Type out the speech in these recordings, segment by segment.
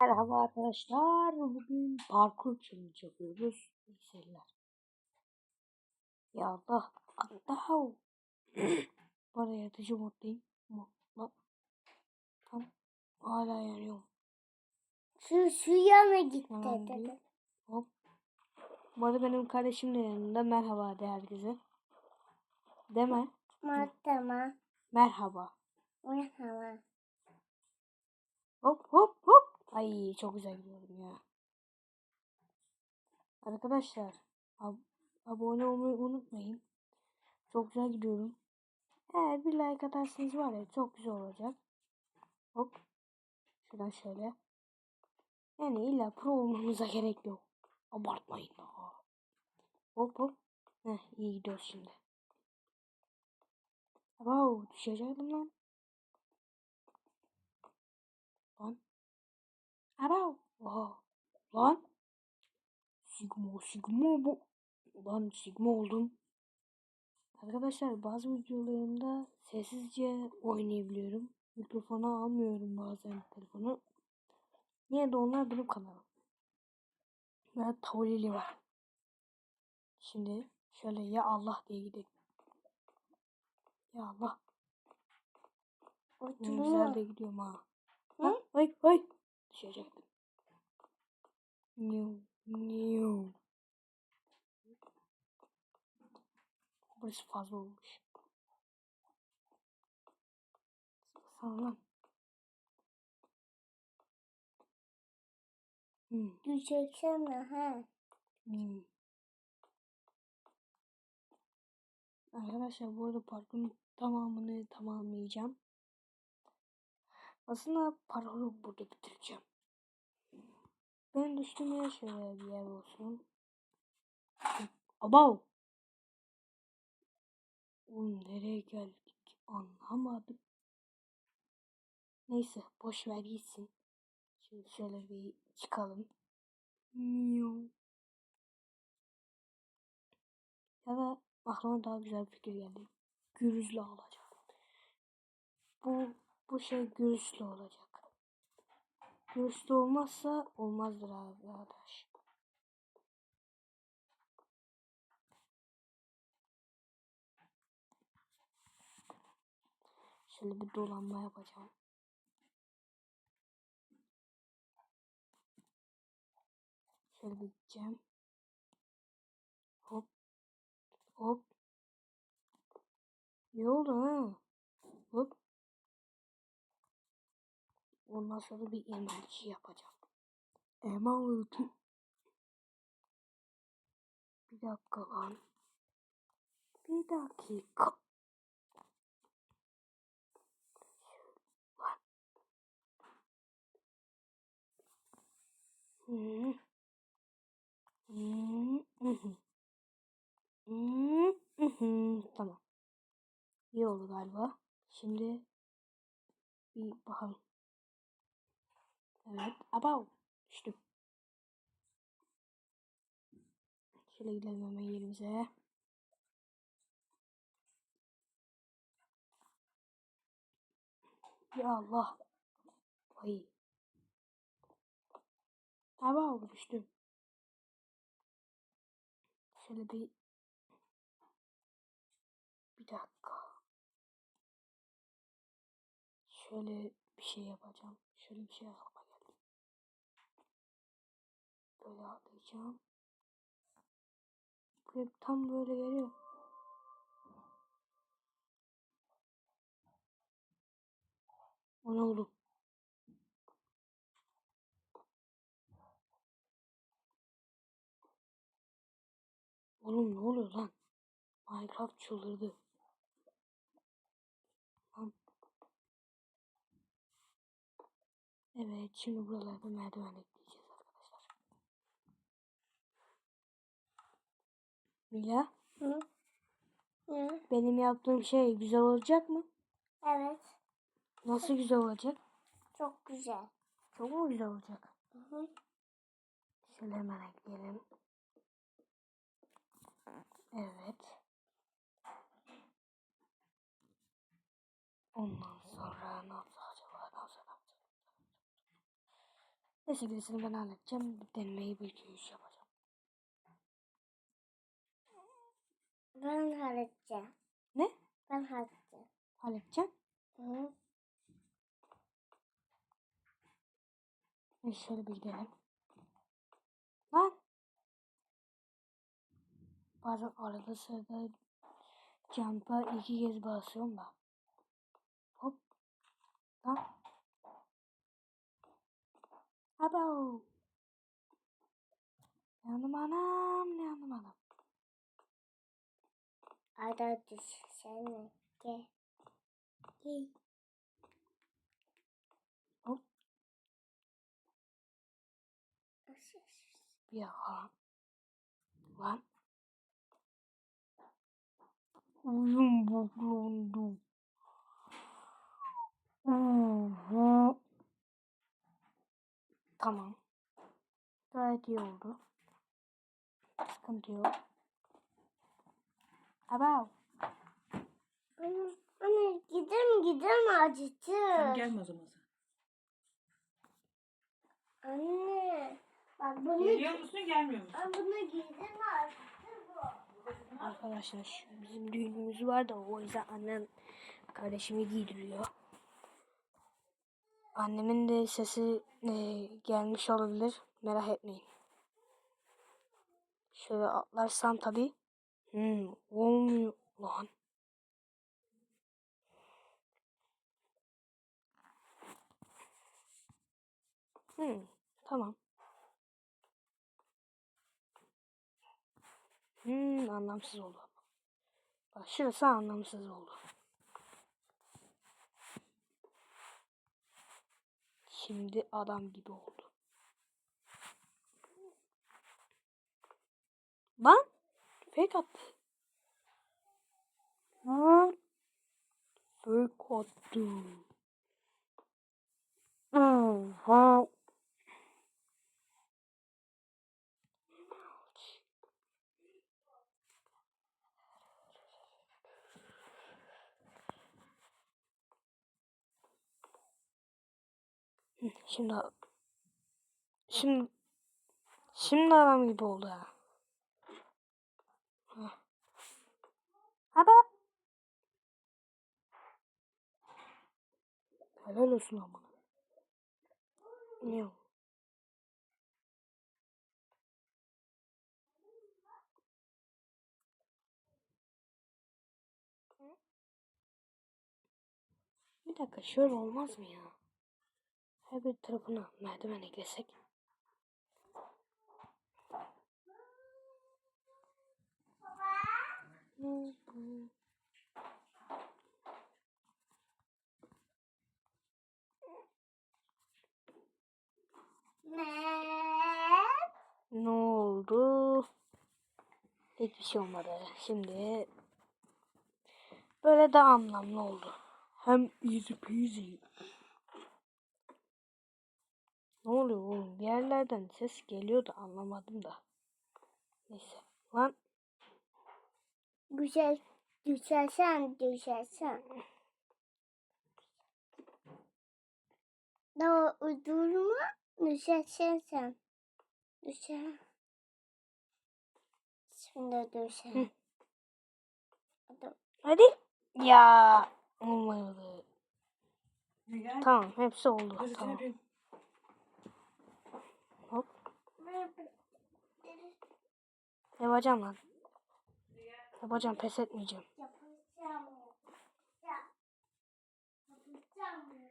Merhaba arkadaşlar. Bugün parkur challenge yapıyoruz. İyi seyirler. Ya Allah. Allah. Bu arada yaratıcı moddayım. Modla. Tam hala yanıyorum. Şu şu yana gitti Tamam, dedi. Hop. Bu arada benim kardeşim de yanında. Merhaba de herkese. Deme. Matema. Merhaba. Merhaba. Hop hop hop. Ay çok güzel gidiyorum ya. Arkadaşlar ab- abone olmayı unutmayın. Çok güzel gidiyorum. Eğer bir like atarsanız var ya çok güzel olacak. Hop. Şuradan şöyle. Yani illa pro olmamıza gerek yok. Abartmayın daha. Hop hop. Heh iyi gidiyoruz şimdi. Wow düşecektim. Lan. Wow. Oha. Lan. Sigma sigma bu. Lan sigma oldum. Arkadaşlar bazı videolarımda sessizce oynayabiliyorum. Mikrofona almıyorum bazen telefonu. Niye de onlar benim kanalım. Böyle tavrili var. Şimdi şöyle ya Allah diye gidelim. Ya Allah. Ne güzel de gidiyorum ha. Hı? Ay ay. Düşecektim. New, new. Burası fazla olmuş. Sana lan. Hmm. Düşeksene ha. Hmm. Arkadaşlar bu arada parkurun tamamını tamamlayacağım. Aslında parkuru burada bitireceğim. Ben düştüğüm yer şöyle bir yer olsun. Abav! Oğlum nereye geldik anlamadım. Neyse boş ver gitsin. Şimdi şöyle bir çıkalım. Ya da aklıma daha güzel bir fikir geldi. Gürüzlü alacağım. Bu bu şey gürüzlü olacak. Gürüzlü olmazsa olmazdır abi arkadaş. Şöyle bir dolanma yapacağım. Şöyle bir gideceğim. Hop. Hop. İyi oldu ha. Hop. Ondan sonra bir emerci yapacağım. Emerci. Bir dakika lan. Bir dakika. Hı. Hı, hı hı. Tamam. İyi oldu galiba. Şimdi bir bakalım. Evet. Abav. Düştüm. Şöyle gidelim hemen yerimize. Ya Allah. Ay. Abav düştüm. Şöyle bir bir dakika. Şöyle bir şey yapacağım. Şöyle bir şey geldi. Böyle atlayacağım. Buraya tam böyle geliyor. O ne oldu? Oğlum ne oluyor lan? Minecraft çıldırdı. Lan. Evet şimdi buralarda merdiven ekleyeceğiz arkadaşlar. Mila Hı? Hı? benim yaptığım şey güzel olacak mı? Evet. Nasıl güzel olacak? Çok güzel. Çok mu güzel olacak? Hı hı. Şöyle hemen ekleyelim. Evet. Ondan sonra ne yapacağız acaba? Ne yapacağız? Ne yapacağız? Neyse gerisini ben halledeceğim. Denemeyi bir iki üç yapacağım. Ben halledeceğim. Ne? Ben halledeceğim. Halledeceğim. Hı. Bir şöyle bir gidelim. Lan. Bazen arada sırada jump'a iki kez basıyorum da. Hop. Lan. Abo. Yandım anam, yandım anam. Ada düşsene. Gel. Gel. Hop. Dakika. Lan. Oyun buglandı. Oho. Tamam. Gayet iyi oldu. Sıkıntı yok. Abav. Anne, anne gidelim gidelim acıtır. Tamam gelme o zaman sen. Anne. Bak bunu, Geliyor musun gelmiyor musun? ben bunu giydim acıtır bu. Arkadaşlar şu bizim düğünümüz var da o yüzden annem kardeşimi giydiriyor. Annemin de sesi e, gelmiş olabilir. Merak etmeyin. Şöyle atlarsam tabii. Hmm, olmuyor lan. Hmm, tamam. Hmm, anlamsız oldu. Bak şurası anlamsız oldu. Şimdi adam gibi oldu. Lan fake attı. Lan fake attı. Hı, Şimdi şimdi şimdi adam gibi oldu ha. Hadi. Helal olsun ama. Ne o? Bir dakika şöyle olmaz mı ya? Her bir tarafına merdiven eklesek. Hı hı. Ne? Ne oldu? Hiçbir şey olmadı. Şimdi böyle daha anlamlı oldu. Hem easy peasy. Ne oluyor oğlum? Bir yerlerden ses geliyor da anlamadım da. Neyse. Lan Düşer, düşersen düşersen. Daha durma düşersen sen. Düşer. Şimdi düşer. Hadi. hadi. Ya olmadı. Gel. Tamam hepsi oldu. Hadi Tamam. yapayım. Hop. Yapacağım lan. Yapacağım pes etmeyeceğim. Yapacağım. Ya. Yapacağım.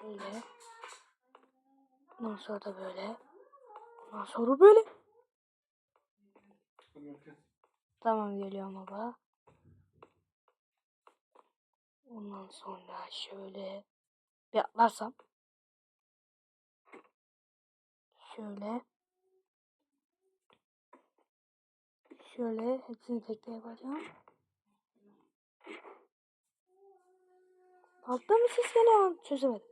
Şöyle. Ondan sonra da böyle. Ondan sonra böyle. Tamam geliyorum baba. Ondan sonra şöyle bir atlarsam. Şöyle. Şöyle hepsini tek tek yapacağım. Altta mı ses geliyor? Çözemedim.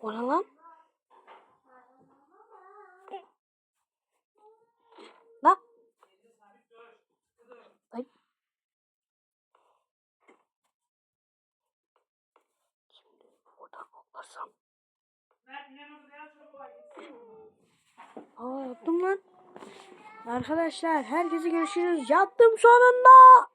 O ne lan? Lan. Ay. Şimdi buradan koklasam. Aa yaptım lan. Arkadaşlar herkese görüşürüz. Yaptım sonunda.